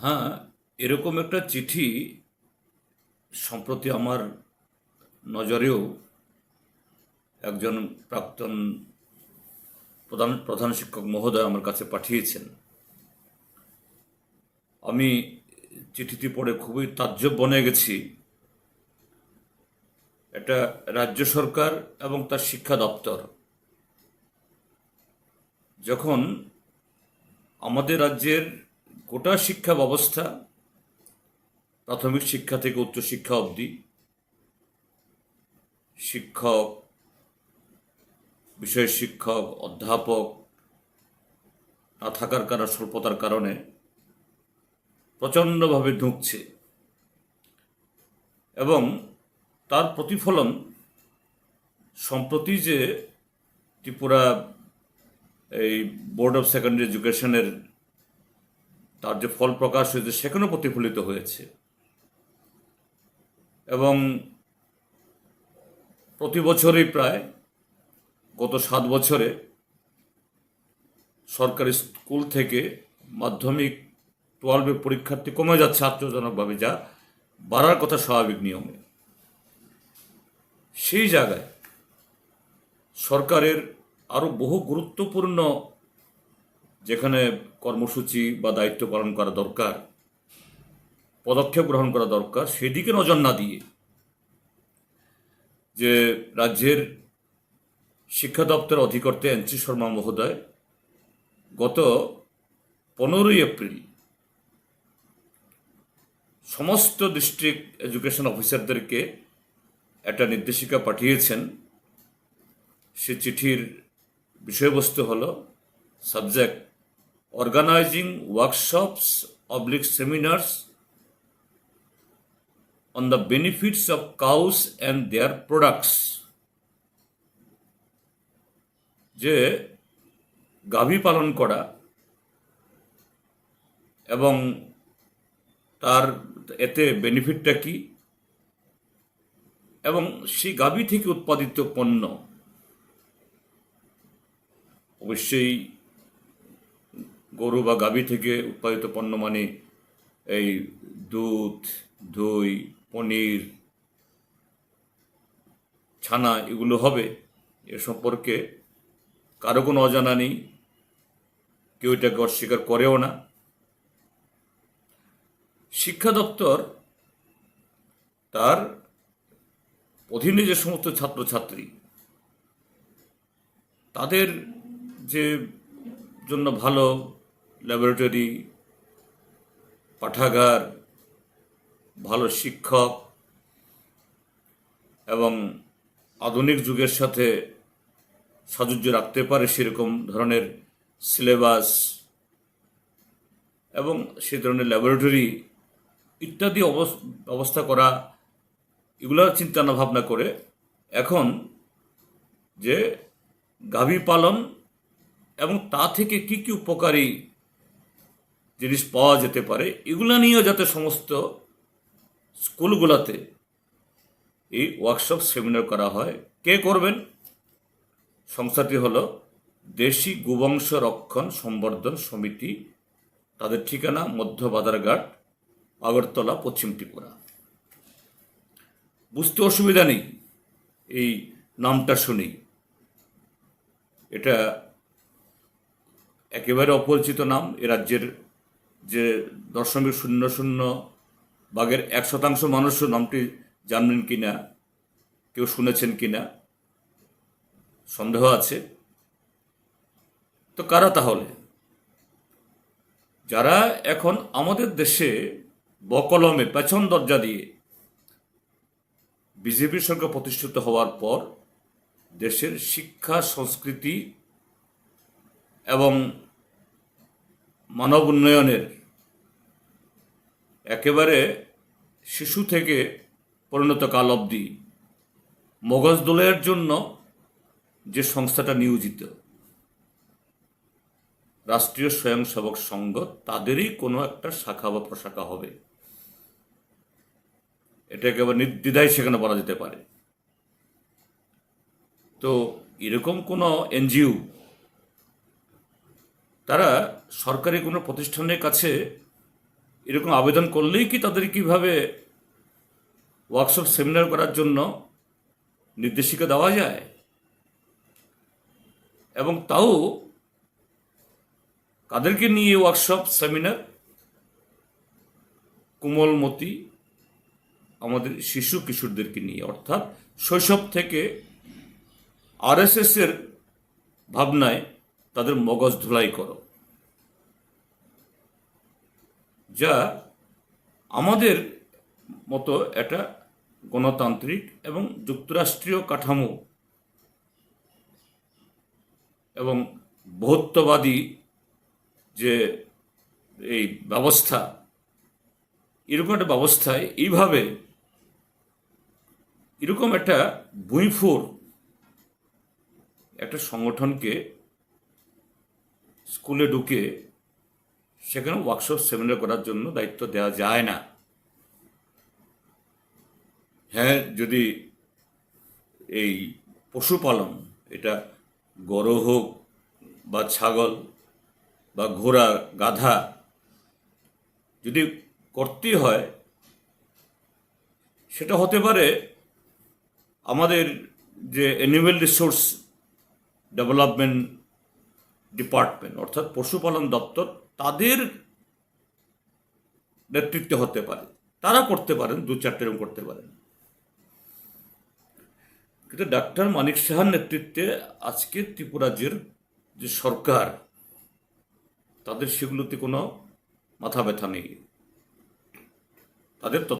হ্যাঁ এরকম একটা চিঠি সম্প্রতি আমার নজরেও একজন প্রাক্তন প্রধান প্রধান শিক্ষক মহোদয় আমার কাছে পাঠিয়েছেন। আমি চিঠিটি পড়ে খুবই তাজ্জব বনে গেছি। এটা রাজ্য সরকার এবং তার শিক্ষা দপ্তর। যখন আমাদের রাজ্যের গোটা শিক্ষা ব্যবস্থা প্রাথমিক শিক্ষা থেকে উচ্চশিক্ষা অবধি শিক্ষক, বিষয় শিক্ষক, অধ্যাপক না থাকার কারণে, স্বল্পতার কারণে প্রচণ্ডভাবে ঢুকছে। এবং তার প্রতিফলন সম্প্রতি যে ত্রিপুরা এই বোর্ড অফ সেকেন্ডারি এডুকেশনের তার যে ফল প্রকাশ হয়েছে সেখানেও প্রতিফলিত হয়েছে। এবং প্রতি বছরই প্রায় গত সাত বছরে সরকারি স্কুল থেকে মাধ্যমিক টুয়েলভে পরীক্ষার্থী কমে যাচ্ছে আশ্চর্যজনকভাবে, যা বাড়ার কথা স্বাভাবিক নিয়মে। সেই জায়গায় সরকারের আরও বহু গুরুত্বপূর্ণ যেখানে কর্মসূচি বা দায়িত্ব পালন করা দরকার, পদক্ষেপ গ্রহণ করা দরকার, সেদিকে নজর না দিয়ে যে রাজ্যের শিক্ষা দপ্তর অধিকর্তা এনসি শর্মা মহোদয় গত পনেরোই এপ্রিল সমস্ত ডিস্ট্রিক্ট এডুকেশন অফিসারদেরকে একটা নির্দেশিকা পাঠিয়েছেন। সে চিঠির বিষয়বস্তু হল subject organising workshops oblique seminars on the benefits of cows and their products যে গাভী পালন করা এবং তার এতে বেনিফিটটা কি এবং সেই গাভী থেকে উৎপাদিত পণ্য অবশ্যই গরু বা গাভী থেকে উৎপাদিত পণ্য মানে এই দুধ, দই, পনির, ছানা এগুলো হবে। এ সম্পর্কে কারও কোনো অজানা নেই। কেউ এটাকে অস্বীকার করেও না। শিক্ষা দপ্তর তার অধীনে যে সমস্ত ছাত্রছাত্রী, তাদের যে জন্য ভালো ল্যাবরেটরি পাঠাগার, ভালো শিক্ষক এবং আধুনিক যুগের সাথে সাযুজ্য রাখতে পারে সেরকম ধরনের সিলেবাস এবং সে ধরনের ল্যাবরেটরি ইত্যাদি অবস- ব্যবস্থা করা, এগুলোর চিন্তা না ভাবনা করে এখন যে গাভী পালন এবং তা থেকে কি কি উপকারী জিনিস পাওয়া যেতে পারে, এগুলো নিয়েও যাতে সমস্ত স্কুলগুলোতে এই ওয়ার্কশপ সেমিনার করা হয়। কে করবেন? সংস্থাটি হলো, দেশি গোবংশ রক্ষণ সম্বর্ধন সমিতি, তাদের ঠিকানা মধ্য বাজারঘাট আগরতলা, পশ্চিম ত্রিপুরা। বুঝতে অসুবিধা নেই এই নামটা শুনেই। এটা একেবারে অপরিচিত নাম, এ রাজ্যের যে দশমিক শূন্য শূন্য বাঘের এক শতাংশ মানুষও নামটি জানবেন কি না কেউ শুনেছেন কি না সন্দেহ আছে। তো কারা তাহলে? যারা এখন আমাদের দেশে বকলমে পেছন দরজা দিয়ে বিজেপির সরকার প্রতিষ্ঠিত হওয়ার পর দেশের শিক্ষা, সংস্কৃতি এবং মানব উন্নয়নের একেবারে শিশু থেকে পরিণত কাল অবধি মগজ দোলের জন্য যে সংস্থাটা নিয়োজিত, রাষ্ট্রীয় স্বয়ংসেবক সংঘ, তাদেরই কোনো একটা শাখা বা প্রশাখা হবে। এটা একেবারে নির্দ্বিধায় সেখানে বলা যেতে পারে। তো এরকম কোনো এনজিও, তারা সরকারি কোনো প্রতিষ্ঠানের কাছে এরকম আবেদন করলেই কি তাদের কীভাবে ওয়ার্কশপ সেমিনার করার জন্য নির্দেশিকা দেওয়া যায়? এবং তাও কাদেরকে নিয়ে ওয়ার্কশপ সেমিনার কোমলমতি আমাদের শিশু কিশোরদেরকে নিয়ে, অর্থাৎ শৈশব থেকে আরএসএস এর ভাবনায় তাদের মগজ ধুলাই করো। যা আমাদের মতো একটা গণতান্ত্রিক এবং যুক্তরাষ্ট্রীয় কাঠামো এবং বহুত্ববাদী যে এই ব্যবস্থা, এরকম একটা ব্যবস্থায় এইভাবে এরকম একটা ভুঁইফোর একটা সংগঠনকে স্কুলে ঢুকে সেখানে ওয়ার্কশপ সেমিনার করার জন্য দায়িত্ব দেওয়া যায় না। হ্যাঁ যদি এই পশুপালন, এটা গরু হোক বা ছাগল বা ঘোড়া, গাধা, যদি করতে হয়, সেটা হতে পারে আমাদের যে অ্যানিমেল রিসোর্স ডেভেলপমেন্ট ডিপার্টমেন্ট অর্থাৎ পশুপালন দপ্তর তাদের নেতৃত্বে হতে পারে। তারা করতে পারেন, দু চারটে রকম করতে পারেন। কিন্তু ডাক্তার মানিক সাহার নেতৃত্বে আজকে ত্রিপুরাজ্যের যে সরকার, তাদের সেগুলোতে কোনো মাথা ব্যথা নেই। তাদের